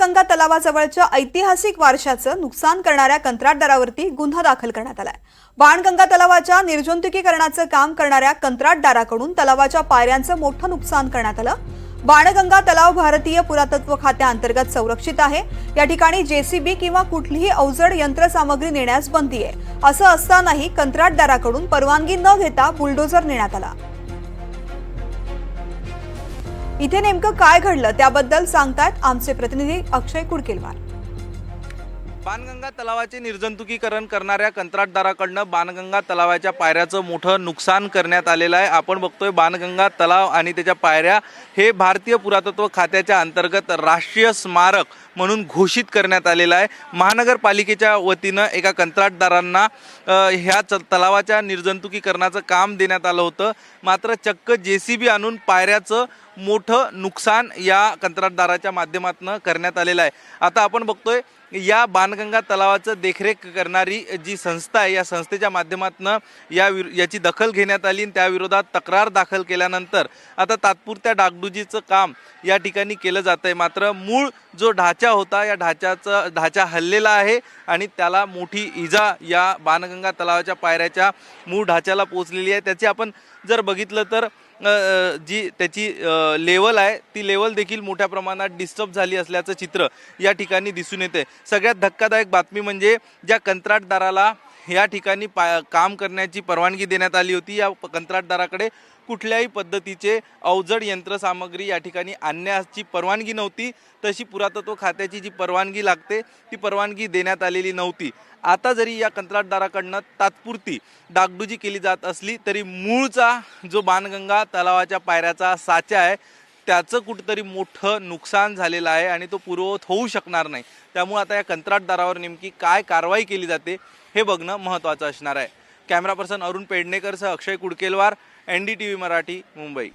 गंगा तलावाजवळच्या ऐतिहासिक वारशाचं नुकसान करणाऱ्या कंत्राटदारावरती गुन्हा दाखल करण्यात आलाय. बाणगंगा तलावाच्या निर्जंतुकीकरणाचं काम करणाऱ्या कंत्राटदाराकडून तलावाच्या पायऱ्यांचं मोठं नुकसान करण्यात आलं. बाणगंगा तलाव भारतीय पुरातत्व खात्याअंतर्गत संरक्षित आहे. या ठिकाणी जेसीबी किंवा कुठलीही अवजड यंत्रसामग्री नेण्यास बंदी आहे. असं असतानाही कंत्राटदाराकडून परवानगी न घेता बुलडोझर नेण्यात आला. इथे नेमकं काय घडलं त्याबद्दल सांगतायत आमचे प्रतिनिधी अक्षय कुडकेलवार. बाणगंगा तलावाचे निर्जंतुकीकरण करणाऱ्या कंत्राटदाराकडनं बाणगंगा तलावाच्या पायऱ्याचं मोठं नुकसान करण्यात आलेलं आहे. आपण बघतोय बाणगंगा तलाव आणि त्याच्या पायऱ्या हे भारतीय पुरातत्व खात्याच्या अंतर्गत राष्ट्रीय स्मारक म्हणून घोषित करण्यात आलेलं आहे. महानगरपालिकेच्या वतीनं एका कंत्राटदारांना ह्या च तलावाच्या निर्जंतुकीकरणाचं काम देण्यात आलं होतं. मात्र चक्क जे सी बी आणून पायऱ्याचं मोठं नुकसान या कंत्राटदाराच्या माध्यमातून करण्यात आलेलं आहे. आता आपण बघतोय या बाणगंगा तलावाचं देखरेख करणारी जी संस्था आहे या संस्थेच्या माध्यमातून या विर याची दखल घेण्यात आली आणि त्याविरोधात तक्रार दाखल केल्यानंतर आता तात्पुरत्या डागडुजीचं काम या ठिकाणी केलं जात आहे मात्र मूळ जो ढाचा होता या ढाच्याचं ढाचा हल्लेला आहे आणि त्याला मोठी इजा या बाणगंगा तलावाच्या पायऱ्याच्या मूळ ढाच्याला पोचलेली आहे. त्याची आपण जर बघितलं तर जी त्याची लेवल आहे ती लेवल देखील मोठ्या प्रमाणात डिस्टर्ब झाली असल्याचं चित्र या ठिकाणी दिसून येते सगळ्यात धक्कादायक बातमी म्हणजे ज्या कंत्राटदाराला या ठिकाणी पा काम करण्याची परवानगी देण्यात आली होती. या कंत्राटदाराकडे कुठल्याही पद्धतीचे अवजड यंत्रसामग्री या ठिकाणी आणण्याची परवानगी नव्हती. तशी पुरातत्व खात्याची जी परवानगी लागते ती परवानगी देण्यात आलेली नव्हती. आता जरी या कंत्राटदाराकडनं तात्पुरती डागडुजी केली जात असली तरी मूळचा जो बाणगंगा तलावाच्या पायऱ्याचा साचा आहे त्याचं कुठंतरी मोठं नुकसान झालेलं आहे आणि तो पूर्ववत होऊ शकणार नाही. त्यामुळे आता या कंत्राटदारावर नेमकी काय कारवाई केली जाते हे बघणं महत्त्वाचं असणार आहे. Camera person Arun पेडणेकरसह Akshay Kudkelwar N D T V Marathi Mumbai.